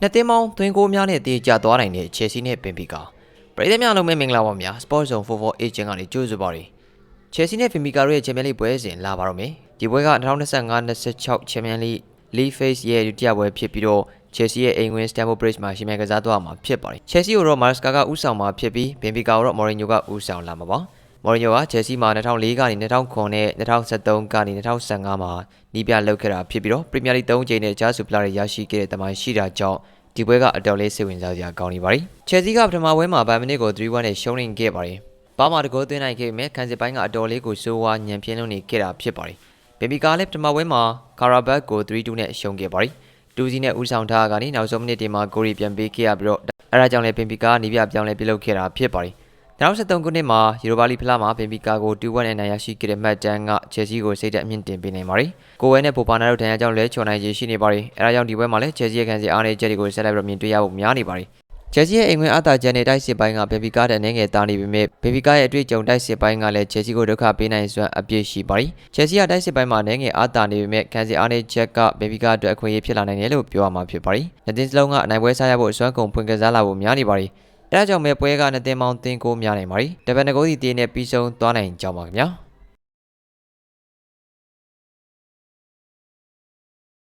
နှစ်သင်းပေါင်းသွင်းကိုများနဲ့တည်ကြသွားနိုင်တဲ့ချယ်ဆီနဲ့ပင်ပီကာပရိသတ်များလုံးမဲ့မင်္ဂလာပါဗျာ Sport Zone 44 Agent ကနေကြိုးဆိုပါရယ်ချယ်ဆီနဲ့ပင်ပီကာတို့ရဲ့ချန်ပီယံလိပွဲစဉ်လာပါတော့မယ်ဒီပွဲက2025-26ချန်ပီယံလိ League Phase ရဲ့ဒုတိယပွဲဖြစ်ပြီးတော့ Chelsea ရဲ့အိမ်ဝင် Stamford Bridge မှာရှင်မြန်ကစားသွားမှာဖြစ်ပါတယ်။ Chelsea ကိုတော့ Maresca ကဦးဆောင်မှာဖြစ်ပြီး Benfica ကိုတော့ Mourinho ကဦးဆောင်လာမှာပါ။ Mourinho က Chelsea မှာ2004ကနေ2009နဲ့2013ကနေ2015မှာနီးပြလုပ်ခဲ့တာဖြစ်ပြီးတော့ Premier League 3ချိန်နဲ့ကြားစုပလာတွေရရှိခဲ့တဲ့တမိုင်းရှိတာကြောင့်ဒီပွဲကအတော်လေးစိတ်ဝင်စားစရာကောင်းနေပါတယ်။ Chelsea ကပထမပွဲမှာဘိုင်မနစ်ကို3-1နဲ့ရှုံးနိမ့်ခဲ့ပါတယ်။ဘာမှတကောသွင်းနိုင်ခဲ့ပေမဲ့ခံစစ်ပိုင်းကအတော်လေးကိုစိုးဝါညံပြင်းလုံးနေခဲ့တာဖြစ်ပါတယ်။ဘင်ဘီကာလည်းပထမပွဲမှာကာရာဘတ်ကို3-2နဲ့ရှုံးခဲ့ပါတယ်။တူစီနဲ့ဦးဆောင်ထားကနေနောက်ဆုံးမိနစ်တွေမှာဂိုးရီပြန်ပေးခဲ့ရပြီးတော့အဲဒါကြောင့်လည်းဘင်ဘီကာကနေပြပြောင်းလဲပြုလုပ်ခဲ့တာဖြစ်ပါတယ်။ 2013ခုနှစ်မှာယူရိုပါလီဖလားမှာဘင်ဘီကာကို2-1နဲ့နိုင်ရရှိခဲ့တဲ့မှတ်တမ်းကချယ်ဆီကိုစိတ်သက်အမြင့်တင်ပေးနိုင်ပါတယ်။ကိုဝဲနဲ့ပိုပါနာတို့ဒဏ်ရာကြောင့်လဲချော်နိုင်ခြေရှိနေပါတယ်။အဲဒါကြောင့်ဒီပွဲမှာလည်းချယ်ဆီရဲ့ခံစစ်အားနည်းချက်တွေကိုဆက်လက်ပြီးမြင်တွေ့ရဖို့များနေပါတယ်။ချယ်ဆီရဲ့အိမ်ဝင်အသာချက်နဲ့တိုက်စစ်ပိုင်းကဘယ်ဘီကာတဲ့အနေငယ်တားနေပေမဲ့ဘယ်ဘီကာရဲ့အတွေ့အကြုံတိုက်စစ်ပိုင်းကလည်းချယ်ဆီကိုဒုက္ခပေးနိုင်စွမ်းအပြည့်ရှိပါတယ်။ချယ်ဆီကတိုက်စစ်ပိုင်းမှာအနေငယ်အသာနေပေမဲ့ခံစစ်အားနည်းချက်ကဘယ်ဘီကာအတွက်အခွင့်အရေးဖြစ်လာနိုင်တယ်လို့ပြောရမှာဖြစ်ပါတယ်။နှစ်သင်းစလုံးကအနိုင်ပွဲစားရဖို့အစွမ်းကုန်ဖွင့်ကစားလာဖို့များနေပါတယ်။အဲ ဒါကြောင့်ပဲပွဲကနှစ်သင်းပေါင်းသင်းကိုများနိုင်ပါတယ်။တပတ်ငကိုးစီတင်းနဲ့ပြီးဆုံးသွားနိုင်ကြောင်းပါခင်ဗျာ။